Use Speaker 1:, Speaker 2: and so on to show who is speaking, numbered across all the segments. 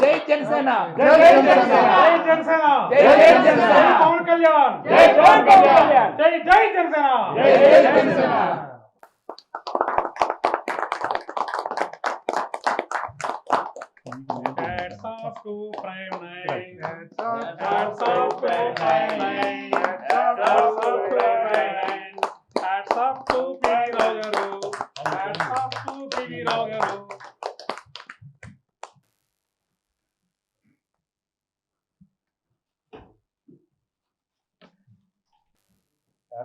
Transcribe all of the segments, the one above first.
Speaker 1: జై జనసేన
Speaker 2: జై జనసేన జై జనసేన
Speaker 1: జై జై జనసేన.
Speaker 2: జై పవన్ కళ్యాణ్
Speaker 1: జై పవన్ కళ్యాణ్.
Speaker 2: జై జై జనసేన
Speaker 1: జై జై Janasena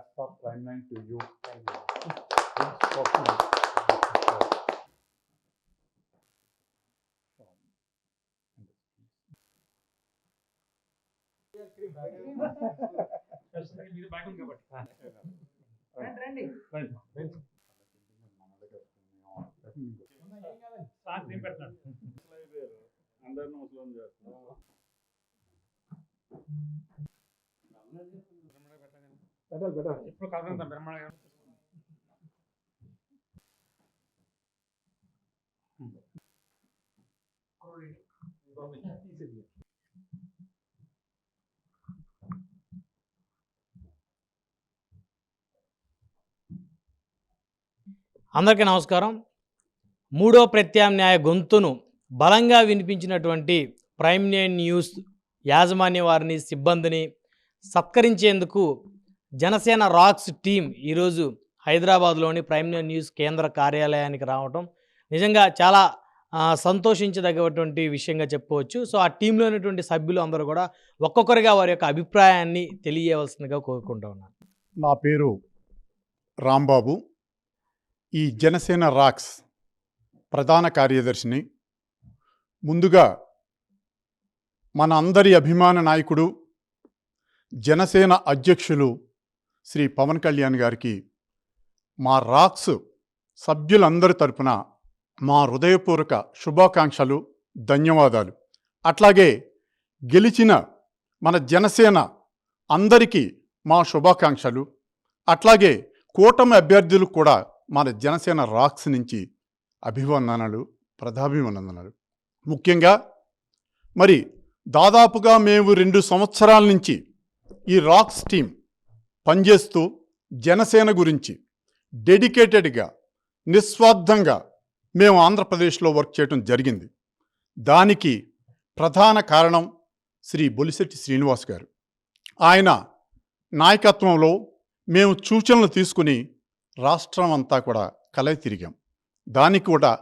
Speaker 2: Hats off to
Speaker 3: you.
Speaker 2: ఇది back ఉంది కలగంతా బ్రహ్మాండ.
Speaker 4: అందరికీ నమస్కారం మూడో ప్రత్యామ్నాయ గొంతును బలంగా వినిపించినటువంటి ప్రైమ్ నైన్ న్యూస్ యాజమాన్య వారిని సిబ్బందిని సత్కరించేందుకు జనసేన రాక్స్ టీం ఈరోజు హైదరాబాద్లోని ప్రైమ్ న్యూస్ కేంద్ర కార్యాలయానికి రావటం నిజంగా చాలా ఆ, సంతోషించదగ్గటువంటి విషయంగా చెప్పుకోవచ్చు. సో ఆ టీంలో ఉన్నటువంటి సభ్యులు అందరూ కూడా ఒక్కొక్కరిగా వారి యొక్క అభిప్రాయాన్ని తెలియవలసిందిగా కోరుకుంటూ ఉన్నాను.
Speaker 3: నా పేరు రాంబాబు. ఈ జనసేన రాక్స్ ప్రధాన కార్యదర్శిని. ముందుగా మన అందరి అభిమాన నాయకుడు జనసేన అధ్యక్షులు శ్రీ పవన్ కళ్యాణ్ గారికి మా రాక్స్ సభ్యులందరి తరపున మా హృదయపూర్వక శుభాకాంక్షలు ధన్యవాదాలు. అట్లాగే గెలిచిన మన జనసేన అందరికీ మా శుభాకాంక్షలు. అట్లాగే కూటమి అభ్యర్థులు కూడా మన జనసేన రాక్స్ నుంచి అభివందనలు ప్రధాభివందనలు. ముఖ్యంగా మరి దాదాపుగా మేము రెండు సంవత్సరాల నుంచి ఈ రాక్స్ టీం పనిచేస్తూ జనసేన గురించి డెడికేటెడ్గా నిస్వార్థంగా మేము ఆంధ్రప్రదేశ్లో వర్క్ చేయడం జరిగింది. దానికి ప్రధాన కారణం శ్రీ బొలిశెట్టి శ్రీనివాస్ గారు. ఆయన నాయకత్వంలో మేము సూచనలు తీసుకుని రాష్ట్రం అంతా కూడా కలయి తిరిగాం. దానికి కూడా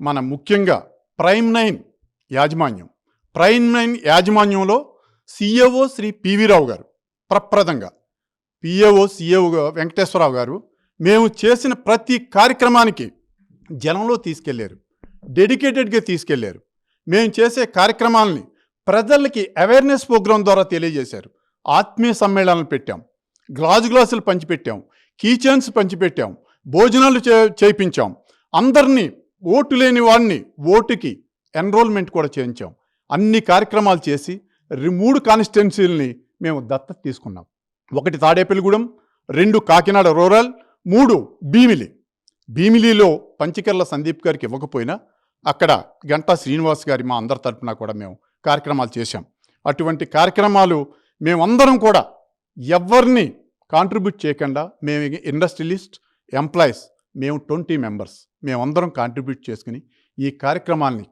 Speaker 3: మన ముఖ్యంగా ప్రైమ్ నైన్ యాజమాన్యం ప్రైమ్ నైన్ యాజమాన్యంలో సిఏఓ శ్రీ పివి రావు గారు ప్రప్రదంగా పిఏఓ సిఏఓ వెంకటేశ్వరరావు గారు మేము చేసిన ప్రతి కార్యక్రమానికి జనంలో తీసుకెళ్ళారు. డెడికేటెడ్గా తీసుకెళ్ళారు. మేము చేసే కార్యక్రమాలని ప్రజలకి అవేర్నెస్ ప్రోగ్రాం ద్వారా తెలియజేశారు. ఆత్మీయ సమ్మేళనాలు పెట్టాం. గ్లాసు గ్లాసులు పంచిపెట్టాం. కీచెన్స్ పంచిపెట్టాం. భోజనాలు చే చేయించాం అందరినీ ఓటు లేని వాడిని ఓటుకి ఎన్రోల్మెంట్ కూడా చేయించాం. అన్ని కార్యక్రమాలు చేసి మూడు కాన్స్టిట్యున్సీలని మేము దత్తత తీసుకున్నాం. ఒకటి తాడేపల్లిగూడెం రెండు కాకినాడ రూరల్ మూడు భీమిలి. భీమిలిలో పంచకర్ల సందీప్ గారికి ఇవ్వకపోయినా అక్కడ గంటా శ్రీనివాస్ గారి మా అందరి తరపున కూడా మేము కార్యక్రమాలు చేశాం. అటువంటి కార్యక్రమాలు మేమందరం కూడా ఎవరిని కాంట్రిబ్యూట్ చేయకుండా మేము ఇండస్ట్రియలిస్ట్ ఎంప్లాయీస్ మేము ట్వంటీ మెంబర్స్ మేమందరం కాంట్రిబ్యూట్ చేసుకుని ఈ కార్యక్రమాల్ని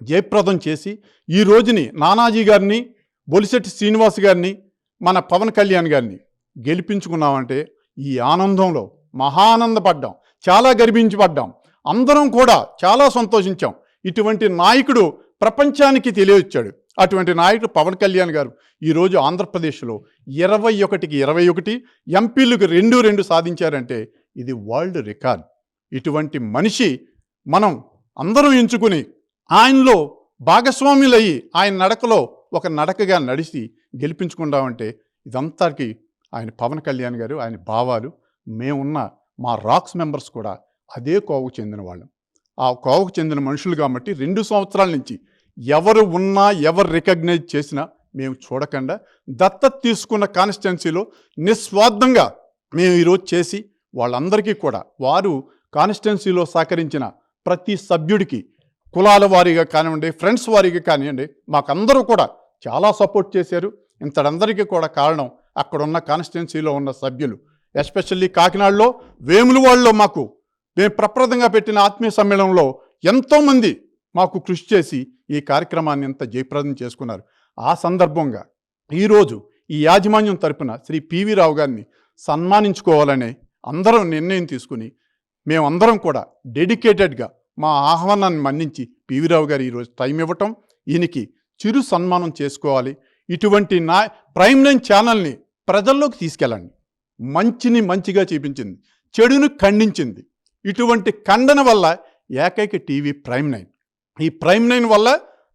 Speaker 3: జయప్రదం చేసి ఈ రోజుని నానాజీ గారిని బొలిశెట్టి శ్రీనివాస్ గారిని మన పవన్ కళ్యాణ్ గారిని గెలిపించుకున్నామంటే ఈ ఆనందంలో మహానందపడ్డాం చాలా గర్వించబడ్డాం. అందరం కూడా చాలా సంతోషించాం. ఇటువంటి నాయకుడు ప్రపంచానికి తెలియవచ్చాడు అటువంటి నాయకుడు పవన్ కళ్యాణ్ గారు ఈరోజు ఆంధ్రప్రదేశ్లో ఇరవై ఒకటికి ఇరవై ఒకటి ఎంపీలకు రెండు రెండు సాధించారంటే ఇది వరల్డ్ రికార్డ్. ఇటువంటి మనిషి మనం అందరం ఎంచుకుని ఆయనలో భాగస్వాములయ్యి ఆయన నడకలో ఒక నడకగా నడిచి గెలిపించుకుందామంటే ఇదంతాకి ఆయన పవన్ కళ్యాణ్ గారు ఆయన భావాలు మేమున్న మా రాక్స్ మెంబర్స్ కూడా అదే కోవకు చెందిన వాళ్ళం. ఆ కోవకు చెందిన మనుషులు కాబట్టి రెండు సంవత్సరాల నుంచి ఎవరు ఉన్నా ఎవరు రికగ్నైజ్ చేసినా మేము చూడకుండా దత్తత తీసుకున్న కాన్స్టిట్యున్సీలో నిస్వార్థంగా మేము ఈరోజు చేసి వాళ్ళందరికీ కూడా వారు కాన్స్టిట్యున్సీలో సహకరించిన ప్రతి సభ్యుడికి కులాల వారీగా కానివ్వండి ఫ్రెండ్స్ వారీగా కానివ్వండి మాకందరూ కూడా చాలా సపోర్ట్ చేశారు. ఇంతడందరికీ కూడా కారణం అక్కడ ఉన్న కాన్స్టిట్యున్సీలో ఉన్న సభ్యులు. ఎస్పెషల్లీ కాకినాడలో వేములవాడలో మాకు మేము ప్రప్రదంగా పెట్టిన ఆత్మీయ సమ్మేళనంలో ఎంతోమంది మాకు కృషి చేసి ఈ కార్యక్రమాన్ని ఎంత జయప్రదం చేసుకున్నారు. ఆ సందర్భంగా ఈరోజు ఈ యాజమాన్యం తరపున శ్రీ పివి రావు గారిని సన్మానించుకోవాలనే అందరం నిర్ణయం తీసుకుని మేమందరం కూడా డెడికేటెడ్గా మా ఆహ్వానాన్ని మన్నించి పివి రావు గారు ఈరోజు టైం ఇవ్వటం ఈయనకి చిరు సన్మానం చేసుకోవాలి. ఇటువంటి నా ప్రైమ్ నైన్ ఛానల్ని ప్రజల్లోకి తీసుకెళ్ళండి. మంచిని మంచిగా చూపించింది. చెడును ఖండించింది. ఇటువంటి ఖండన వల్ల ఏకైక టీవీ ప్రైమ్ నైన్. ఈ ప్రైమ్ నైన్ వల్ల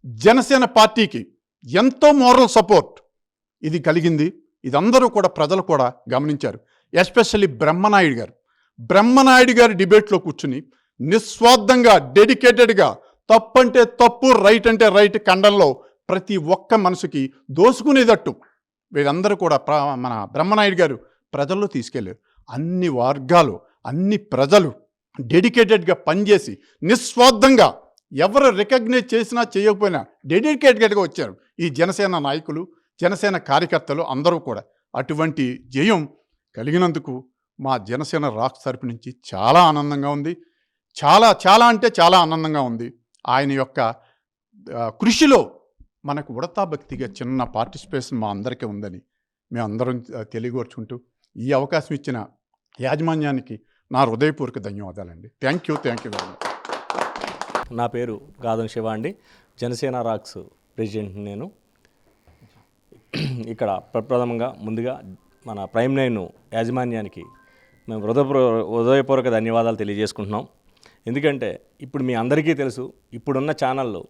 Speaker 3: జనసేన పార్టీకి ఎంతో మోరల్ సపోర్ట్ ఇది కలిగింది. ఇదందరూ కూడా ప్రజలు కూడా గమనించారు. ఎస్పెషల్లీ బ్రహ్మనాయుడు గారు. బ్రహ్మనాయుడు గారి డిబేట్లో కూర్చుని నిస్వార్థంగా డెడికేటెడ్గా తప్పు అంటే తప్పు రైట్ అంటే రైట్ ఖండంలో ప్రతి ఒక్క మనసుకి దోసుకునేటట్టు వీళ్ళందరూ కూడా మన బ్రహ్మనాయుడు గారు ప్రజల్లో తీసుకెళ్ళారు అన్ని వర్గాలు అన్ని ప్రజలు డెడికేటెడ్గా పనిచేసి నిస్వార్థంగా ఎవరు రికగ్నైజ్ చేసినా చేయకపోయినా డెడికేటెడ్గా వచ్చారు. ఈ జనసేన నాయకులు జనసేన కార్యకర్తలు అందరూ కూడా. అటువంటి జయం కలిగినందుకు మా జనసేన రాక్ తరపు నుంచి చాలా ఆనందంగా ఉంది. చాలా చాలా అంటే చాలా ఆనందంగా ఉంది. ఆయన యొక్క కృషిలో మనకు ఉడతా భక్తిగా చిన్న పార్టిసిపేషన్ మా అందరికీ ఉందని మేమందరం అందరం తెలియగోర్చుకుంటూ ఈ అవకాశం ఇచ్చిన యాజమాన్యానికి నా హృదయపూర్వక ధన్యవాదాలండి. Thank you thank you very much.
Speaker 5: నా పేరు గాదం శివ అండి. జనసేన రాక్స్ ప్రెసిడెంట్ నేను. ఇక్కడ ప్రప్రథమంగా ముందుగా మన ప్రైమ్ నైన్ యాజమాన్యానికి మేము హృదయపూర్వ హృదయపూర్వక ధన్యవాదాలు తెలియజేసుకుంటున్నాం. ఎందుకంటే ఇప్పుడు మీ అందరికీ తెలుసు ఇప్పుడున్న ఛానళ్ళు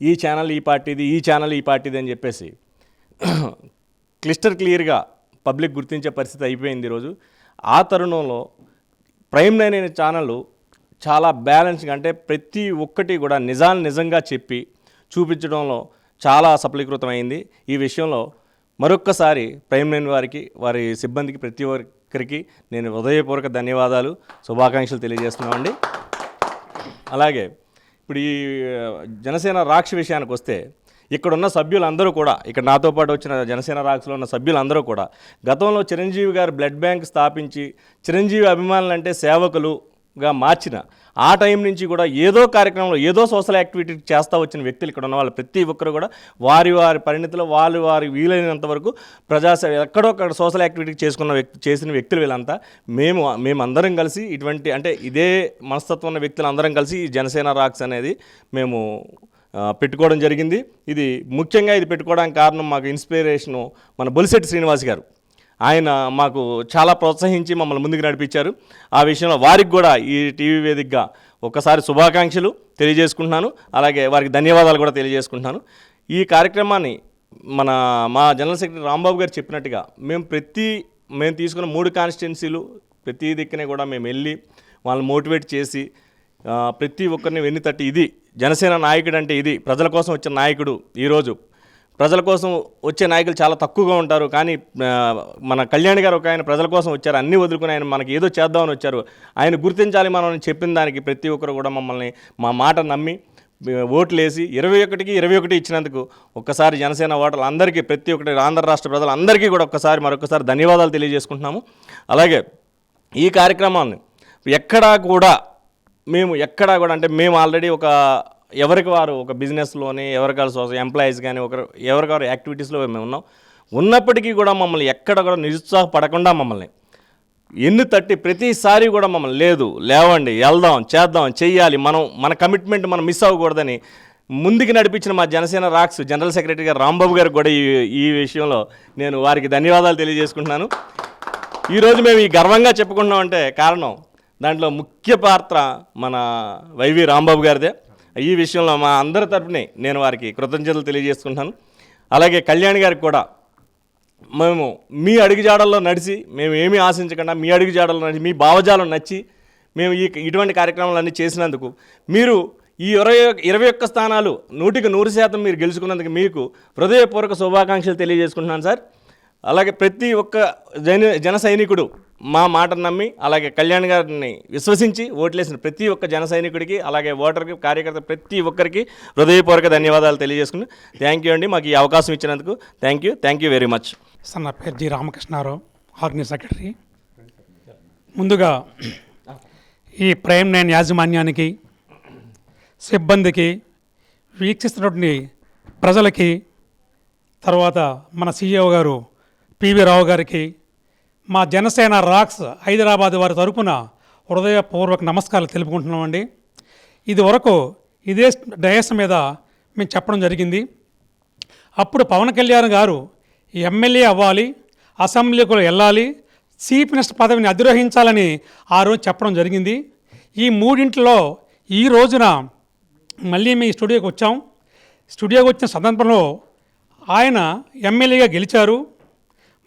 Speaker 5: ఈ ఛానల్ ఈ పార్టీది ఈ ఛానల్ ఈ పార్టీది అని చెప్పేసి క్లిస్టర్ క్లియర్గా పబ్లిక్ గుర్తించే పరిస్థితి అయిపోయింది ఈరోజు. ఆ తరుణంలో ప్రైమ్ నైన్ అనే ఛానల్ చాలా బ్యాలెన్స్గా అంటే ప్రతి ఒక్కటి కూడా నిజాన్ని నిజంగా చెప్పి చూపించడంలో చాలా సఫలీకృతమైంది ఈ విషయంలో మరొక్కసారి ప్రైమ్ నైన్ వారికి వారి సిబ్బందికి ప్రతి ఒక్కరికి నేను హృదయపూర్వక ధన్యవాదాలు శుభాకాంక్షలు తెలియజేస్తున్నామండి. అలాగే ఇప్పుడు ఈ జనసేన రాక్ష విషయానికి వస్తే ఇక్కడున్న సభ్యులందరూ కూడా ఇక్కడ నాతో పాటు వచ్చిన జనసేన రాక్షలో ఉన్న సభ్యులందరూ కూడా గతంలో చిరంజీవి గారు బ్లడ్ బ్యాంక్ స్థాపించి చిరంజీవి అభిమానులు అంటే సేవకులుగా మార్చిన ఆ టైం నుంచి కూడా ఏదో కార్యక్రమంలో ఏదో సోషల్ యాక్టివిటీ చేస్తూ వచ్చిన వ్యక్తులు ఇక్కడ ఉన్న వాళ్ళు ప్రతి ఒక్కరు కూడా వారి వారి పరిణితిలో వాళ్ళు వారి వీలైనంత వరకు ప్రజాసేవ ఎక్కడో అక్కడ సోషల్ యాక్టివిటీ చేసుకున్న వ్యక్తి చేసిన వ్యక్తులు వీళ్ళంతా. మేము మేము అందరం కలిసి ఇటువంటి అంటే ఇదే మనస్తత్వం ఉన్న వ్యక్తులు అందరం కలిసి ఈ జనసేన రాక్స్ అనేది మేము పెట్టుకోవడం జరిగింది. ఇది ముఖ్యంగా ఇది పెట్టుకోవడానికి కారణం మాకు ఇన్స్పిరేషను మన బొలిశెట్టి శ్రీనివాస్ గారు. ఆయన మాకు చాలా ప్రోత్సహించి మమ్మల్ని ముందుకు నడిపించారు. ఆ విషయంలో వారికి కూడా ఈ టీవీ వేదికగా ఒకసారి శుభాకాంక్షలు తెలియజేసుకుంటున్నాను. అలాగే వారికి ధన్యవాదాలు కూడా తెలియజేసుకుంటున్నాను. ఈ కార్యక్రమాన్ని మన మా జనరల్ సెక్రటరీ రాంబాబు గారు చెప్పినట్టుగా మేము ప్రతి మేము తీసుకున్న మూడు కాన్స్టిట్యున్సీలు ప్రతి దిక్కునే కూడా మేము వెళ్ళి వాళ్ళని మోటివేట్ చేసి ప్రతి ఒక్కరిని వెన్ను తట్టి ఇది జనసేన నాయకుడు అంటే ఇది ప్రజల కోసం వచ్చిన నాయకుడు ఈరోజు ప్రజల కోసం వచ్చే నాయకులు చాలా తక్కువగా ఉంటారు. కానీ మన కళ్యాణ్ గారు ఒక ఆయన ప్రజల కోసం వచ్చారు. అన్నీ వదులుకుని ఆయన మనకి ఏదో చేద్దామని వచ్చారు. ఆయన గుర్తించాలి మనం చెప్పిన దానికి ప్రతి ఒక్కరు కూడా మమ్మల్ని మా మాట నమ్మి ఓట్లేసి ఓట్లు వేసి ఇరవై ఒకటికి ఇరవై ఒకటి ఇచ్చినందుకు ఒక్కసారి జనసేన ఓటర్లు అందరికీ ప్రతి ఒక్కటి ఆంధ్ర రాష్ట్ర ప్రజలందరికీ కూడా ఒక్కసారి మరొకసారి ధన్యవాదాలు తెలియజేసుకుంటున్నాము. అలాగే ఈ కార్యక్రమాన్ని ఎక్కడా కూడా మేము ఎక్కడా కూడా అంటే మేము ఆల్రెడీ ఒక ఎవరికి వారు ఒక బిజినెస్లోని ఎవరికారు సోషల్ ఎంప్లాయీస్ కానీ ఒకరు ఎవరికారు యాక్టివిటీస్లో మేము ఉన్నాం ఉన్నప్పటికీ కూడా మమ్మల్ని ఎక్కడ కూడా నిరుత్సాహపడకుండా మమ్మల్ని. ఎన్ని తట్టి ప్రతిసారి కూడా మమ్మల్ని లేదు లేవండి వెళ్దాం చేద్దాం చెయ్యాలి మనం మన కమిట్మెంట్ మనం మిస్ అవ్వకూడదని ముందుకు నడిపించిన మా జనసేన రాక్స్ జనరల్ సెక్రటరీ గారు రాంబాబు గారు కూడా ఈ ఈ విషయంలో నేను వారికి ధన్యవాదాలు తెలియజేసుకుంటున్నాను. ఈరోజు మేము ఈ గర్వంగా చెప్పుకుంటున్నాం అంటే కారణం దాంట్లో ముఖ్య పాత్ర మన వైవి రాంబాబు గారిదే. ఈ విషయంలో మా అందరి తరఫునే నేను వారికి కృతజ్ఞతలు తెలియజేసుకుంటాను అలాగే కళ్యాణ్ గారికి కూడా మేము మీ అడుగుజాడల్లో నడిచి మేము ఏమీ ఆశించకుండా మీ అడుగుజాడల్లో నడిచి మీ భావజాలం నచ్చి మేము ఈ ఇటువంటి కార్యక్రమాలన్నీ చేసినందుకు మీరు ఈ ఇరవై ఇరవై ఒక్క స్థానాలు నూటికి నూరు శాతం మీరు గెలుచుకున్నందుకు మీకు హృదయపూర్వక శుభాకాంక్షలు తెలియజేసుకుంటున్నాను సార్. అలాగే ప్రతి ఒక్క జన జన సైనికుడు మా మాటను నమ్మి అలాగే కళ్యాణ్ గారిని విశ్వసించి ఓట్లేసిన ప్రతి ఒక్క జన సైనికుడికి అలాగే ఓటర్కి కార్యకర్త ప్రతి ఒక్కరికి హృదయపూర్వక ధన్యవాదాలు తెలియజేసుకుని థ్యాంక్ యూ అండి. మాకు ఈ అవకాశం ఇచ్చినందుకు thank you. Thank you very much.
Speaker 2: Sir నా పేరు జి రామకృష్ణారావు ఆర్గనైజ్ సెక్రటరీ. ముందుగా ఈ ప్రైమ్ నైన్ యాజమాన్యానికి సిబ్బందికి వీక్షిస్తున్నటువంటి ప్రజలకి తర్వాత మన సీఈఓ గారు పివి రావు గారికి మా జనసేన రాక్స్ హైదరాబాద్ వారి తరపున హృదయపూర్వక నమస్కారాలు తెలుపుకుంటున్నామండి. ఇది వరకు ఇదే డయస్ మీద మేము చెప్పడం జరిగింది. అప్పుడు పవన్ కళ్యాణ్ గారు ఎమ్మెల్యే అవ్వాలి అసెంబ్లీకి వెళ్ళాలి చీఫ్ మినిస్టర్ పదవిని అధిరోహించాలని ఆ రోజు చెప్పడం జరిగింది. ఈ మూడింటిలో ఈ రోజున మళ్ళీ మీ స్టూడియోకి వచ్చాం. స్టూడియోకి వచ్చిన సందర్భంలో ఆయన ఎమ్మెల్యేగా గెలిచారు.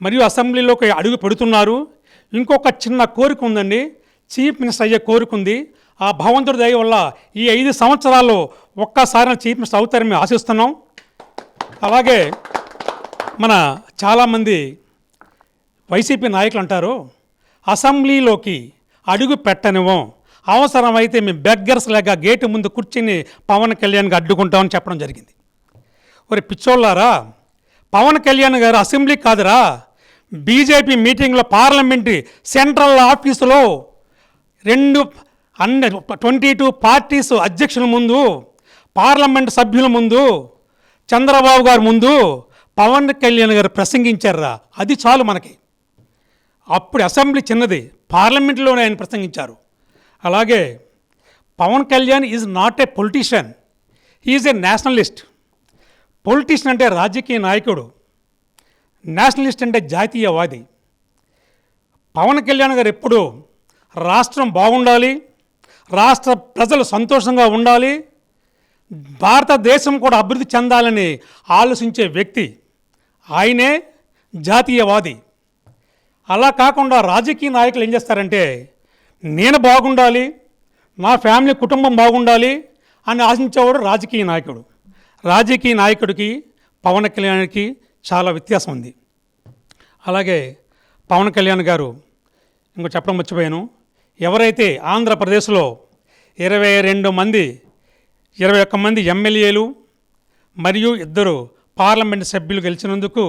Speaker 2: మరియు అసెంబ్లీలోకి అడుగు పెడుతున్నారు. ఇంకొక చిన్న కోరిక ఉందండి. చీఫ్ మినిస్టర్ అయ్యే కోరిక ఉంది. ఆ భగవంతుడి దయ వల్ల ఈ ఐదు సంవత్సరాల్లో ఒక్కసారి చీఫ్ మినిస్టర్ అవుతారని మేము ఆశిస్తున్నాం. అలాగే మన చాలామంది వైసీపీ నాయకులు అంటారు అసెంబ్లీలోకి అడుగు పెట్టనివ్వం. అవసరమైతే మేము బెగ్గర్స్ లేక గేటు ముందు కూర్చుని పవన్ కళ్యాణ్కి అడ్డుకుంటామని చెప్పడం జరిగింది. ఒరే పిచ్చోళ్ళారా? పవన్ కళ్యాణ్ గారు అసెంబ్లీ కాదురా. బీజేపీ మీటింగ్లో పార్లమెంటరీ సెంట్రల్ ఆఫీసులో రెండు అన్ని ట్వంటీ టూ పార్టీస్ అధ్యక్షుల ముందు పార్లమెంట్ సభ్యుల ముందు చంద్రబాబు గారి ముందు పవన్ కళ్యాణ్ గారు ప్రసంగించారా? అది చాలు మనకి. అప్పుడు అసెంబ్లీ చిన్నది. పార్లమెంట్లోనే ఆయన ప్రసంగించారు. అలాగే Pawan Kalyan is not a politician. Is a nationalist. Politician అంటే రాజకీయ నాయకుడు. నేషనలిస్ట్ అంటే జాతీయవాది. పవన్ కళ్యాణ్ గారు ఎప్పుడు రాష్ట్రం బాగుండాలి రాష్ట్ర ప్రజలు సంతోషంగా ఉండాలి భారతదేశం కూడా అభివృద్ధి చెందాలని ఆలోచించే వ్యక్తి ఆయనే జాతీయవాది. అలా కాకుండా రాజకీయ నాయకులు ఏం చేస్తారంటే నేను బాగుండాలి నా ఫ్యామిలీ కుటుంబం బాగుండాలి అని ఆశించేవాడు రాజకీయ నాయకుడు. రాజకీయ నాయకుడికి పవన్ కళ్యాణ్కి చాలా వ్యత్యాసం ఉంది. అలాగే పవన్ కళ్యాణ్ గారు ఇంకో చెప్పడం మర్చిపోయాను. ఎవరైతే ఆంధ్రప్రదేశ్లో ఇరవై రెండు మంది ఇరవై ఒక్క మంది ఎమ్మెల్యేలు మరియు ఇద్దరు పార్లమెంట్ సభ్యులు గెలిచినందుకు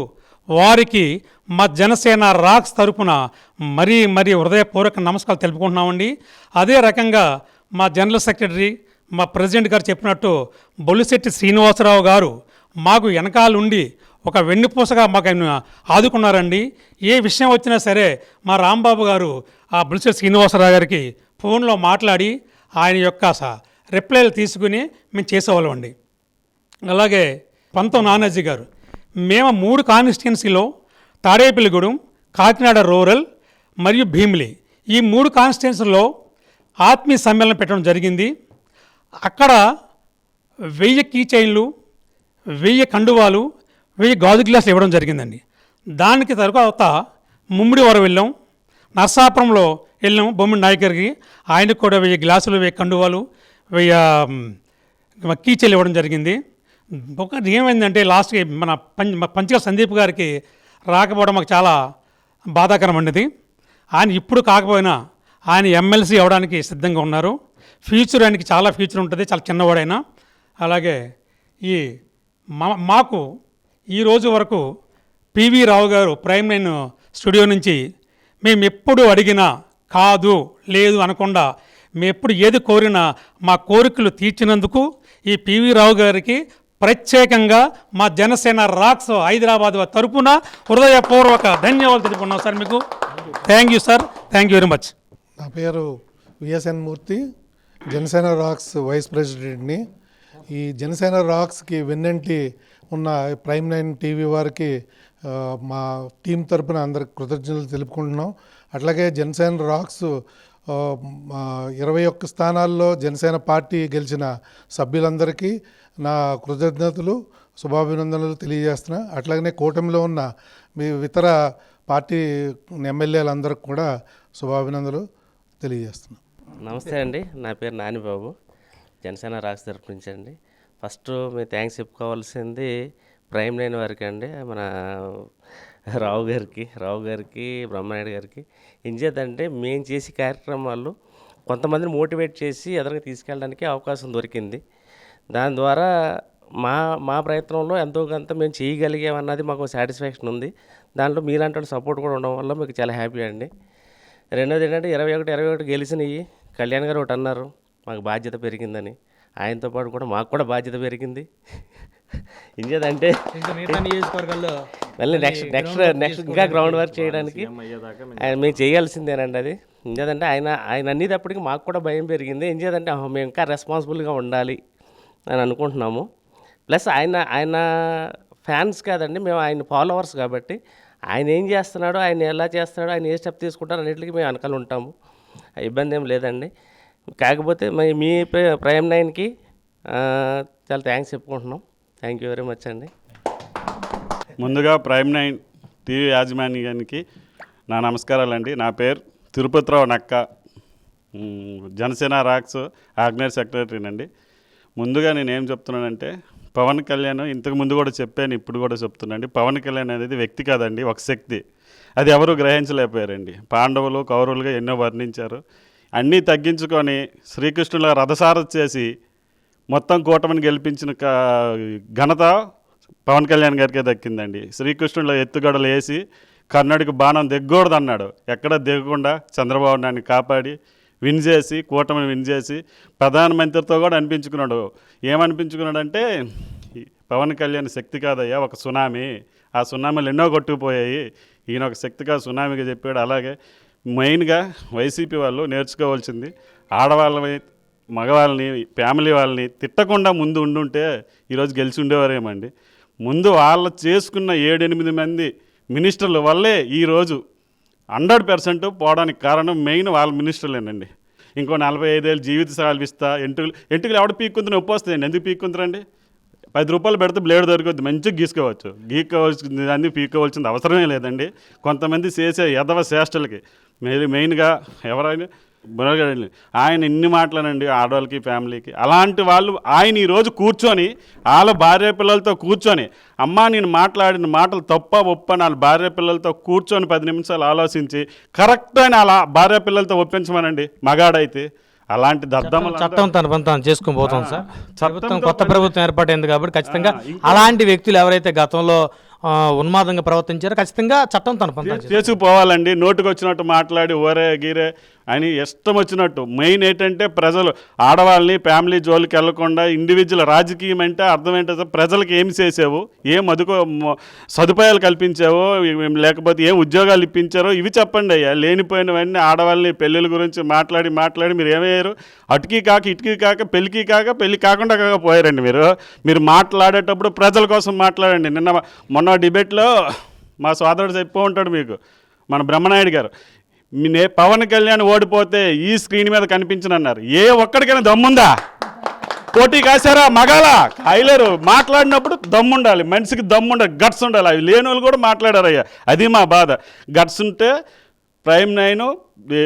Speaker 2: వారికి మా జనసేన రాక్స్ తరపున మరీ మరీ హృదయపూర్వక నమస్కారాలు తెలుపుకుంటున్నామండి. అదే రకంగా మా జనరల్ సెక్రటరీ మా ప్రెసిడెంట్ గారు చెప్పినట్టు బొలిశెట్టి శ్రీనివాసరావు గారు మాకు వెనకాలండి ఒక వెన్నుపూసగా మాకు ఆయన ఆదుకున్నారండి. ఏ విషయం వచ్చినా సరే మా రాంబాబు గారు ఆ బుల్సెట్ శ్రీనివాసరావు గారికి ఫోన్లో మాట్లాడి ఆయన యొక్క స- రిప్లైలు తీసుకుని మేము చేసేవాళ్ళం అండి అలాగే పంతం నానాజీ గారు మేము మూడు కాన్స్టిట్యున్సీలో తాడేపల్లిగూడెం కాకినాడ రూరల్ మరియు భీమిలి ఈ మూడు కాన్స్టిట్యున్సీలో ఆత్మీయ సమ్మేళనం పెట్టడం జరిగింది. అక్కడ వెయ్యి కీ చైన్లు వెయ్యి కండువాలు వెయ్యి గాజు గ్లాసులు ఇవ్వడం జరిగిందండి. దానికి తర్వాత ముమ్మిడి వరం వెళ్ళాం. నర్సాపురంలో వెళ్ళాం. బొమ్మిడి నాయకర్కి ఆయనకు కూడా వెయ్యి గ్లాసులు వెయ్యి కండువాలు వెయ్యి కీచెలు ఇవ్వడం జరిగింది. ఒకటి ఏమైందంటే లాస్ట్కి మన పంచ పంచల సందీప్ గారికి రాకపోవడం మాకు చాలా బాధాకరం అండిది ఆయన ఇప్పుడు కాకపోయినా ఆయన ఎమ్మెల్సీ అవ్వడానికి సిద్ధంగా ఉన్నారు. ఫ్యూచర్ ఆయనకి చాలా ఫ్యూచర్ ఉంటుంది. చాలా చిన్నవాడైనా. అలాగే ఈ మా మాకు ఈ రోజు వరకు పివి రావు గారు ప్రైమ్ నైన్ స్టూడియో నుంచి మేము ఎప్పుడు అడిగినా కాదు లేదు అనకుండా మేము ఎప్పుడు ఏది కోరినా మా కోరికలు తీర్చినందుకు ఈ పివి రావు గారికి ప్రత్యేకంగా మా జనసేన రాక్స్ హైదరాబాద్ తరపున హృదయపూర్వక ధన్యవాదాలు తెలుపుకున్నాం సార్ మీకు. Thank you sir thank you very much
Speaker 6: నా పేరు VSN Murthy Janasena rocks vice ప్రెసిడెంట్ని. ఈ జనసేన రాక్స్కి వెన్నంటి ఉన్న ప్రైమ్ నైన్ టీవీ వారికి మా టీం తరపున అందరికి కృతజ్ఞతలు తెలుపుకుంటున్నాం. అట్లాగే జనసేన రాక్స్ మా ఇరవై ఒక్క స్థానాల్లో జనసేన పార్టీ గెలిచిన సభ్యులందరికీ నా కృతజ్ఞతలు శుభాభినందనలు తెలియజేస్తున్నా. అట్లాగనే కూటమిలో ఉన్న మీ ఇతర పార్టీ ఎమ్మెల్యేలందరికి కూడా శుభాభినందనలు తెలియజేస్తున్నాను
Speaker 7: నమస్తే అండి. నా పేరు నానిబాబు. జనసేన రాష్ట్ర తరపు నుంచి అండి. ఫస్ట్ మీ థ్యాంక్స్ చెప్పుకోవాల్సింది ప్రైమ్ లైన్ వారికి అండి మన రావు గారికి రావు గారికి బ్రహ్మనాయుడు గారికి. ఏం చేద్దంటే మేము చేసే కార్యక్రమాలు కొంతమందిని మోటివేట్ చేసి ఎదరికి తీసుకెళ్ళడానికి అవకాశం దొరికింది. దాని ద్వారా మా మా ప్రయత్నంలో ఎంతో కొంత మేము చేయగలిగామన్నది మాకు సాటిస్ఫాక్షన్ ఉంది. దాంట్లో మీలాంటి సపోర్ట్ కూడా ఉండడం వల్ల మీకు చాలా హ్యాపీ అండి. రెండోది ఏంటంటే ఇరవై ఒకటి ఇరవై ఒకటి గెలిచినవి కళ్యాణ్ గారు ఒకటి అన్నారు. మాకు బాధ్యత పెరిగిందని. ఆయనతో పాటు కూడా మాకు కూడా బాధ్యత పెరిగింది.
Speaker 4: మిగతా నియోజకవర్గాల్లో
Speaker 7: మళ్ళీ నెక్స్ట్ నెక్స్ట్ నెక్స్ట్ ఇంకా గ్రౌండ్ వర్క్ చేయడానికి ఆయన మేము చేయాల్సిందేనండి అది. ఇంకేదంటే ఆయన ఆయన అన్నిటప్పటికి మాకు కూడా భయం పెరిగింది. ఏం చేయాలంటే ఆహా, మేము ఇంకా రెస్పాన్సిబుల్గా ఉండాలి అని అనుకుంటున్నాము. ప్లస్ ఆయన ఆయన ఫ్యాన్స్ కాదండి మేము ఆయన ఫాలోవర్స్ కాబట్టి ఆయన ఏం చేస్తున్నాడో ఆయన ఎలా చేస్తున్నాడో ఆయన ఏ స్టెప్ తీసుకుంటారో అన్నిటికీ మేము వెనకాల ఉంటాము. ఆ ఇబ్బంది ఏం లేదండి. కాకపోతే మరి మీ ప్ర- ప్రైమ్ నైన్కి చాలా థ్యాంక్స్ చెప్పుకుంటున్నాం. థ్యాంక్ యూ వెరీ మచ్ అండి.
Speaker 8: ముందుగా ప్రైమ్ నైన్ టీవీ యాజమాన్యానికి నా నమస్కారాలండి. నా పేరు తిరుపతిరావు నక్క. జనసేన రాక్స్ ఆర్గనైజ్ సెక్రటరీనండి. ముందుగా నేను ఏం చెప్తున్నానంటే పవన్ కళ్యాణ్ ఇంతకు ముందు కూడా చెప్పాను ఇప్పుడు కూడా చెప్తున్నాండి. పవన్ కళ్యాణ్ అనేది వ్యక్తి కాదండి ఒక శక్తి. అది ఎవరు గ్రహించలేకపోయారండి. పాండవులు కౌరవులుగా ఎన్నో వర్ణించారు. అన్నీ తగ్గించుకొని శ్రీకృష్ణుల రథసారథ చేసి మొత్తం కూటమిని గెలిపించిన ఘనత పవన్ కళ్యాణ్ గారికే దక్కిందండి. శ్రీకృష్ణుడు ఎత్తుగడలు వేసి కర్ణుడికి బాణం దిగకూడదు అన్నాడు ఎక్కడ దిగకుండా చంద్రబాబు నాయుడిని కాపాడి విన్ చేసి కూటమిని విన్ చేసి ప్రధానమంత్రితో కూడా అనిపించుకున్నాడు. ఏమనిపించుకున్నాడంటే పవన్ కళ్యాణ్ శక్తి కాదయ్యా ఒక సునామీ. ఆ సునామీలు ఎన్నో కొట్టుకుపోయాయి. ఈయన ఒక శక్తిగా సునామీగా చెప్పాడు. అలాగే మెయిన్గా వైసీపీ వాళ్ళు నేర్చుకోవాల్సింది ఆడవాళ్ళని మగవాళ్ళని ఫ్యామిలీ వాళ్ళని తిట్టకుండా ముందు ఉండుంటే ఈరోజు గెలిచి ఉండేవారేమండి. ముందు వాళ్ళు చేసుకున్న ఏడెనిమిది మంది మినిస్టర్ల వల్లే ఈరోజు హండ్రెడ్ పర్సెంట్ పోవడానికి కారణం మెయిన్ వాళ్ళ మినిస్టర్లేనండి. ఇంకో నలభై ఐదేళ్ళు జీవిత సాల్విస్తా ఎంటుకలు ఎంటుకలు ఎవడ పీక్కుందని ఒప్పొస్తాయండి వస్తాయండి. ఎందుకు పీక్కుంటారండి పది రూపాయలు పెడితే బ్లేడ్ దొరికొద్ది మంచిగా గీసుకోవచ్చు. గీసుకోవాల్సింది అన్ని పీక్కోవాల్సింది అవసరమే లేదండి. కొంతమంది చేసే ఎదవ చేష్టలకి మెయిన్ మెయిన్గా ఎవరైనా బుర్రగాడండి ఆయన ఇన్ని మాటలనండి ఆడవాళ్ళకి ఫ్యామిలీకి. అలాంటి వాళ్ళు ఆయన ఈరోజు కూర్చొని వాళ్ళ భార్య పిల్లలతో కూర్చొని అమ్మా నేను మాట్లాడిన మాటలు తప్ప ఒప్ప వాళ్ళ భార్య పిల్లలతో కూర్చొని పది నిమిషాలు ఆలోచించి కరెక్ట్ అని అలా భార్య పిల్లలతో ఒప్పించమనండి మగాడైతే. అలాంటి
Speaker 4: చట్టం తన పని తాను చేసుకుని పోతాం సార్. ప్రభుత్వం కొత్త ప్రభుత్వం ఏర్పాటైంది కాబట్టి ఖచ్చితంగా అలాంటి వ్యక్తులు ఎవరైతే గతంలో ఉన్మాదంగా ప్రవర్తించారో. ఖచ్చితంగా చట్టం తన.
Speaker 8: చేసుకుపోవాలండి. నోటుకు వచ్చినట్టు మాట్లాడి ఓరే గీరే అని ఇష్టం వచ్చినట్టు మెయిన్ ఏంటంటే ప్రజలు ఆడవాళ్ళని ఫ్యామిలీ జోలికి వెళ్ళకుండా ఇండివిజువల్ రాజకీయం అంటే అర్థం ఏంటంటే ప్రజలకు ఏం చేసావు? ఏం అదుకో సదుపాయాలు కల్పించావో? లేకపోతే ఏం ఉద్యోగాలు ఇప్పించారో? ఇవి చెప్పండి అయ్యా. లేనిపోయినవన్నీ ఆడవాళ్ళని పెళ్ళిళ్ళ గురించి మాట్లాడి మాట్లాడి మీరు ఏమయ్యారు? అటుకి కాక ఇటుకి కాక పెళ్ళికి కాక పెళ్ళి కాకుండా కాక పోయారండి మీరు. మీరు మాట్లాడేటప్పుడు ప్రజల కోసం మాట్లాడండి. నిన్న మొన్న డిబేట్లో మా సోదరుడు చెప్పు ఉంటాడు మీకు మన బ్రహ్మనాయుడు గారు. నే పవన్ కళ్యాణ్ ఓడిపోతే ఈ స్క్రీన్ మీద కనిపించనన్నారు. ఏ ఒక్కడికైనా దమ్ముందా? పోటీ కాశారా? మగాలా? కాయలేరు మాట్లాడినప్పుడు దమ్ముండాలి. మనిషికి దమ్ముండాలి గట్స్ ఉండాలి. అవి లేని వాళ్ళు కూడా మాట్లాడారయ్యా. అది మా బాధ. గట్స్ ఉంటే ప్రైమ్ నైన్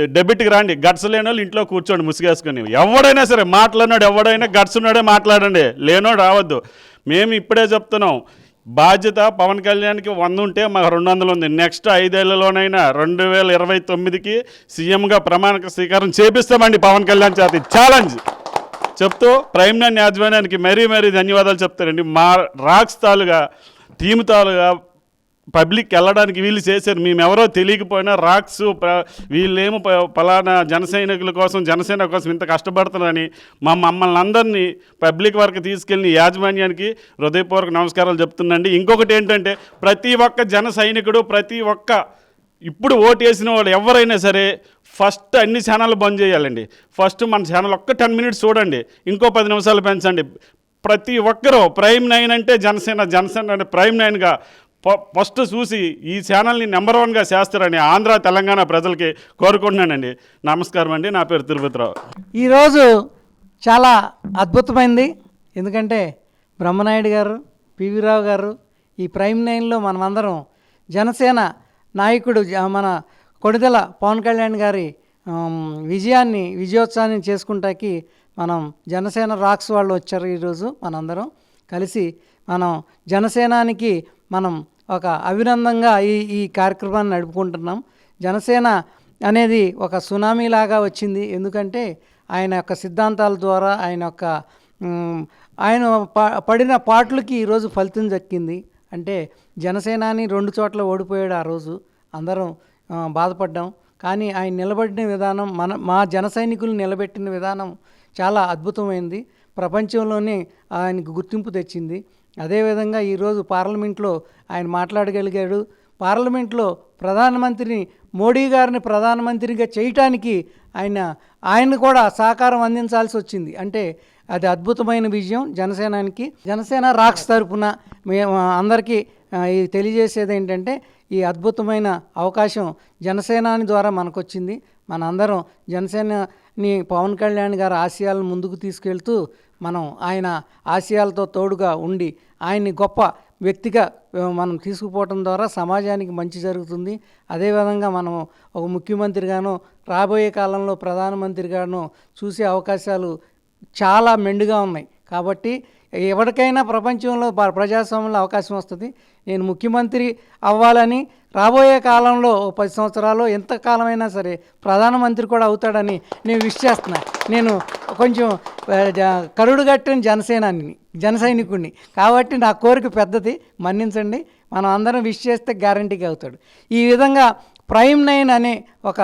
Speaker 8: డెబిట్కి రాండి. గట్స్ లేని వాళ్ళు ఇంట్లో కూర్చోండి ముసిగేసుకొని. ఎవడైనా సరే మాట్లాడినాడు ఎవడైనా గట్స్ ఉన్నాడే మాట్లాడండి. లేనోడు రావద్దు. మేము ఇప్పుడే చెప్తున్నాం. బాధ్యత పవన్ కళ్యాణ్కి వంద ఉంటే మాకు రెండు వందలు ఉంది. నెక్స్ట్ ఐదేళ్ళలోనైనా రెండు వేల ఇరవై తొమ్మిదికి సీఎంగా ప్రమాణ స్వీకారం చేపిస్తామండి పవన్ కళ్యాణ్ చేతి. ఛాలెంజ్ చెప్తూ ప్రైమ్ నైన్ యాజమాన్యానికి మరీ మరీ ధన్యవాదాలు చెప్తారండి. మా రాక్స్ తాలుగా టీమ్ తాలుగా పబ్లిక్ వెళ్ళడానికి వీళ్ళు చేశారు. మేము ఎవరో తెలియకపోయినా రాక్స్ ప- వీళ్ళేమో ప- పలానా జనసైనికుల కోసం జనసేన కోసం ఇంత కష్టపడుతున్నారని మా మమ్మల్ని అందరినీ పబ్లిక్ వరకు తీసుకెళ్ళి యాజమాన్యానికి హృదయపూర్వక నమస్కారాలు చెప్తుందండి ఇంకొకటి ఏంటంటే ప్రతి ఒక్క జన సైనికుడు ప్రతి ఒక్క ఇప్పుడు ఓటు వేసిన వాళ్ళు ఎవరైనా సరే ఫస్ట్ అన్ని ఛానళ్ళు బంద్ చేయాలండి. ఫస్ట్ మన ఛానల్ ఒక్క టెన్ మినిట్స్ చూడండి. ఇంకో పది నిమిషాలు పెంచండి. ప్రతి ఒక్కరూ ప్రైమ్ నైన్ అంటే జనసేన జనసేన అంటే ప్రైమ్ నైన్గా ఫస్ట్ చూసి ఈ ఛానల్ని నెంబర్ వన్గా చేస్తారని ఆంధ్ర తెలంగాణ ప్రజలకి కోరుకుంటున్నానండి. నమస్కారం అండి. నా పేరు తిరుపతిరావు.
Speaker 9: ఈరోజు చాలా అద్భుతమైంది. ఎందుకంటే బ్రహ్మనాయుడు గారు పివి రావు గారు ఈ ప్రైమ్ నైన్లో మనమందరం జనసేన నాయకుడు మన కొడిదెల పవన్ కళ్యాణ్ గారి విజయాన్ని విజయోత్సవాన్ని చేసుకుంటాకి మనం జనసేన రాక్స్ వాళ్ళు వచ్చారు ఈరోజు మనందరం కలిసి మనం జనసేనానికి మనం ఒక అభినందంగా ఈ ఈ కార్యక్రమాన్ని నడుపుకుంటున్నాం. జనసేన అనేది ఒక సునామీ లాగా వచ్చింది. ఎందుకంటే ఆయన యొక్క సిద్ధాంతాల ద్వారా ఆయన యొక్క ఆయన పడిన పాటలకి ఈరోజు ఫలితం దక్కింది. అంటే జనసేనాని రెండు చోట్ల ఓడిపోయాడు ఆ రోజు. అందరం బాధపడ్డాం. కానీ ఆయన నిలబడిన విధానం మన మా జన సైనికులు నిలబెట్టిన విధానం చాలా అద్భుతమైంది. ప్రపంచంలోనే ఆయనకు గుర్తింపు తెచ్చింది. అదేవిధంగా ఈరోజు పార్లమెంట్లో ఆయన మాట్లాడగలిగాడు. పార్లమెంట్లో ప్రధానమంత్రిని మోడీ గారిని ప్రధానమంత్రిగా చేయటానికి ఆయన ఆయన కూడా సహకారం అందించాల్సి వచ్చింది. అంటే అది అద్భుతమైన విజయం జనసేనానికి. జనసేన రాక్స్ తరపున మేము అందరికీ ఇది తెలియజేసేది ఏంటంటే ఈ అద్భుతమైన అవకాశం జనసేనాని ద్వారా మనకు వచ్చింది మన అందరం జనసేనని పవన్ కళ్యాణ్ గారి ఆశయాలను ముందుకు తీసుకెళ్తూ మనం ఆయన ఆశయాలతో తోడుగా ఉండి ఆయన్ని గొప్ప వ్యక్తిగా మనం తీసుకుపోవటం ద్వారా సమాజానికి మంచి జరుగుతుంది. అదేవిధంగా మనం ఒక ముఖ్యమంత్రిగాను రాబోయే కాలంలో ప్రధానమంత్రిగాను చూసే అవకాశాలు చాలా మెండుగా ఉన్నాయి. కాబట్టి ఎవరికైనా ప్రపంచంలో ప్రజాస్వామ్యంలో అవకాశం వస్తుంది. నేను ముఖ్యమంత్రి అవ్వాలని రాబోయే కాలంలో పది సంవత్సరాలు ఎంత కాలమైనా సరే ప్రధానమంత్రి కూడా అవుతాడని నేను విష్ చేస్తున్నా. నేను కొంచెం కరుడుగట్టిన కరుడు కట్టిన జనసేనాని జన సైనికుడిని కాబట్టి నా కోరిక పెద్దది. మన్నించండి. మనం అందరం విష్ చేస్తే గ్యారంటీగా అవుతాడు. ఈ విధంగా ప్రైమ్ నైన్ అనే ఒక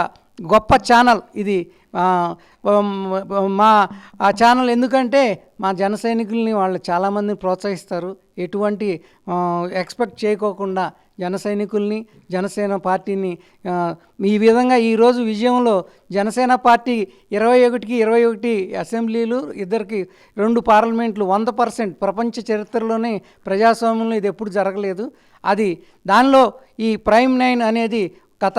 Speaker 9: గొప్ప ఛానల్ ఇది మా ఆ ఛానల్ ఎందుకంటే మా జన సైనికుల్ని వాళ్ళు చాలామందిని ప్రోత్సహిస్తారు. ఎటువంటి ఎక్స్పెక్ట్ చేయకోకుండా జన సైనికుల్ని జనసేన పార్టీని ఈ విధంగా ఈరోజు విజయంలో జనసేన పార్టీ ఇరవై ఒకటికి ఇరవై ఒకటి అసెంబ్లీలు ఇద్దరికి రెండు పార్లమెంట్లు వంద పర్సెంట్ ప్రపంచ చరిత్రలోనే ప్రజాస్వామ్యంలో ఇది ఎప్పుడు జరగలేదు. అది దానిలో ఈ ప్రైమ్ నైన్ అనేది గత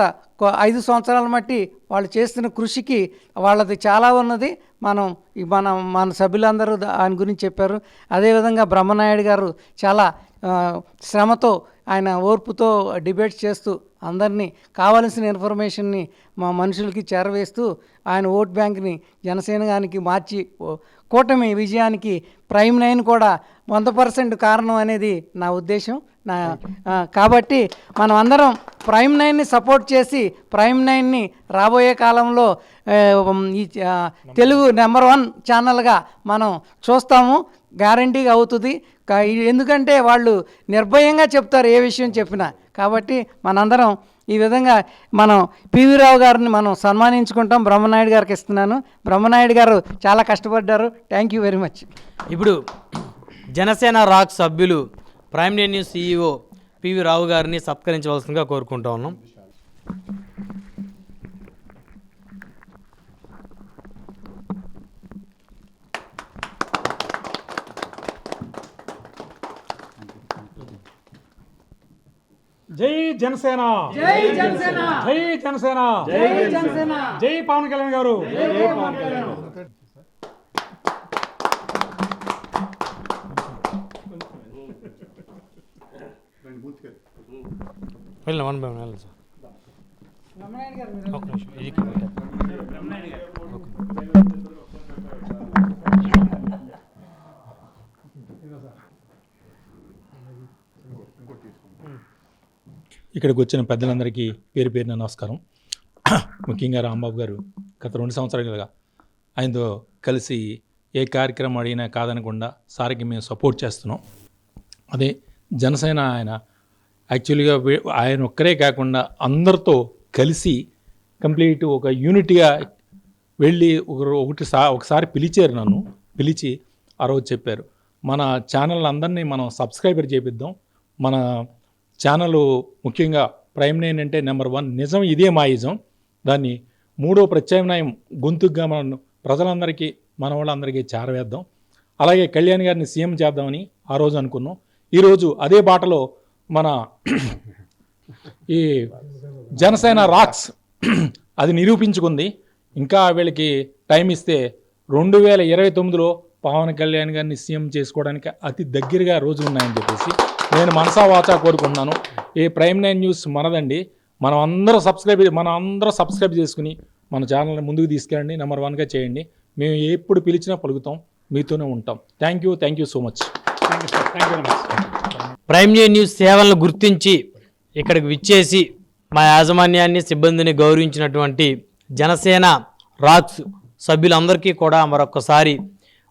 Speaker 9: ఐదు సంవత్సరాల మట్టి వాళ్ళు చేస్తున్న కృషికి వాళ్ళది చాలా ఉన్నది. మనం మన మన సభ్యులందరూ ఆయన గురించి చెప్పారు. అదేవిధంగా బ్రహ్మనాయుడు గారు చాలా శ్రమతో ఆయన ఓర్పుతో డిబేట్స్ చేస్తూ అందరినీ కావలసిన ఇన్ఫర్మేషన్ని మా మనుషులకి చేరవేస్తూ ఆయన ఓట్ బ్యాంక్ని జనసేనగానికి మార్చి ఓ- కూటమి విజయానికి ప్రైమ్ నైన్ కూడా వంద పర్సెంట్ కారణం అనేది నా ఉద్దేశం. నా కాబట్టి మనం అందరం ప్రైమ్ నైన్ని సపోర్ట్ చేసి ప్రైమ్ నైన్ని రాబోయే కాలంలో ఈ తెలుగు నెంబర్ వన్ ఛానల్గా మనం చూస్తాము. గ్యారంటీగా అవుతుంది. ఎందుకంటే వాళ్ళు నిర్భయంగా చెప్తారు ఏ విషయం చెప్పినా. కాబట్టి మనందరం ఈ విధంగా మనం పివి రావు గారిని మనం సన్మానించుకుంటాం. బ్రహ్మనాయుడు గారికి ఇస్తున్నాను. బ్రహ్మనాయుడు గారు చాలా కష్టపడ్డారు. థ్యాంక్ యూ వెరీ మచ్
Speaker 4: ఇప్పుడు జనసేన రాక్ సభ్యులు prime news CEO PV Rao గారిని సత్కరించవలసిందిగా కోరుకుంటా ఉన్నాం.
Speaker 2: జై జనసేన. జై జనసేన. జై జనసేన. జై జనసేన. జై పవన్ కళ్యాణ్ గారు.
Speaker 4: వెళ్ళిన వన్ బై వన్ వెళ్ళండి సార్. ఒక్క నిమిషం ఇది
Speaker 10: ఇక్కడికి వచ్చిన పెద్దలందరికీ పేరు పేరున నమస్కారం. ముఖ్యంగా రాంబాబు గారు గత రెండు సంవత్సరాలుగా ఆయనతో కలిసి ఏ కార్యక్రమం అడిగినా కాదనకుండా సార్కి మేము సపోర్ట్ చేస్తున్నాం. అదే జనసేన ఆయన యాక్చువల్గా ఆయన ఒక్కరే కాకుండా అందరితో కలిసి కంప్లీట్ ఒక యూనిట్గా వెళ్ళి ఒకరు ఒకటి సా ఒకసారి పిలిచారు నన్ను. పిలిచి ఆ రోజు చెప్పారు. మన ఛానల్ అందరినీ మనం సబ్స్క్రైబర్ చేపిద్దాం. మన ఛానల్ ముఖ్యంగా ప్రైమ్ నైన్ అంటే నెంబర్ వన్ నిజం ఇదే మా ఇజం దాన్ని మూడో ప్రత్యామ్నాయం గొంతుగ్గా మనం ప్రజలందరికీ మన వాళ్ళందరికీ చేరవేద్దాం. అలాగే కళ్యాణ్ గారిని సీఎం చేద్దామని ఆ రోజు అనుకున్నాం. ఈరోజు అదే బాటలో మన ఈ జనసేన రాక్స్ అది నిరూపించుకుంది. ఇంకా వీళ్ళకి టైం ఇస్తే రెండు వేల ఇరవై తొమ్మిదిలో పవన్ కళ్యాణ్ గారిని సీఎం చేసుకోవడానికి అతి దగ్గరగా రోజులు ఉన్నాయని చెప్పేసి నేను మనసా వాచా కోరుకుంటున్నాను. ఈ ప్రైమ్ నైన్ న్యూస్ మనదండి. మనం అందరూ సబ్స్క్రైబ్ మనం అందరూ సబ్స్క్రైబ్ చేసుకుని మన ఛానల్ని ముందుకు తీసుకెళ్ళండి. నెంబర్ వన్గా చేయండి. మేము ఎప్పుడు పిలిచినా పలుకుతాం. మీతోనే ఉంటాం. Thank you thank you so much.
Speaker 4: Prime nine news సేవలను గుర్తించి ఇక్కడికి విచ్చేసి మా యాజమాన్యాన్ని సిబ్బందిని గౌరవించినటువంటి జనసేన రాక్స్ సభ్యులందరికీ కూడా మరొకసారి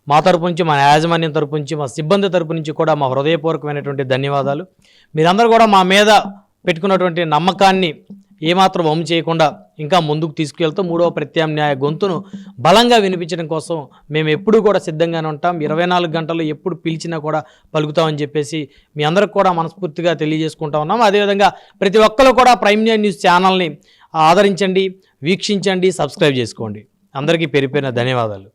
Speaker 4: మా తరపు నుంచి మా యాజమాన్యం తరపు నుంచి మా సిబ్బంది తరపు నుంచి కూడా మా హృదయపూర్వకమైనటువంటి ధన్యవాదాలు. మీరందరూ కూడా మా మీద పెట్టుకున్నటువంటి నమ్మకాన్ని ఏమాత్రం వమ్ము చేయకుండా ఇంకా ముందుకు తీసుకెళ్తూ మూడవ ప్రత్యామ్నాయ గొంతును బలంగా వినిపించడం కోసం మేము ఎప్పుడూ కూడా సిద్ధంగానే ఉంటాం. ఇరవై నాలుగు గంటలు ఎప్పుడు పిలిచినా కూడా పలుకుతామని చెప్పేసి మీ అందరికి కూడా మనస్ఫూర్తిగా తెలియజేసుకుంటా ఉన్నాం. అదేవిధంగా ప్రతి ఒక్కరు కూడా ప్రైమ్ న్యూస్ ఛానల్ని ఆదరించండి వీక్షించండి సబ్స్క్రైబ్ చేసుకోండి. అందరికీ పెరిపోయిన ధన్యవాదాలు.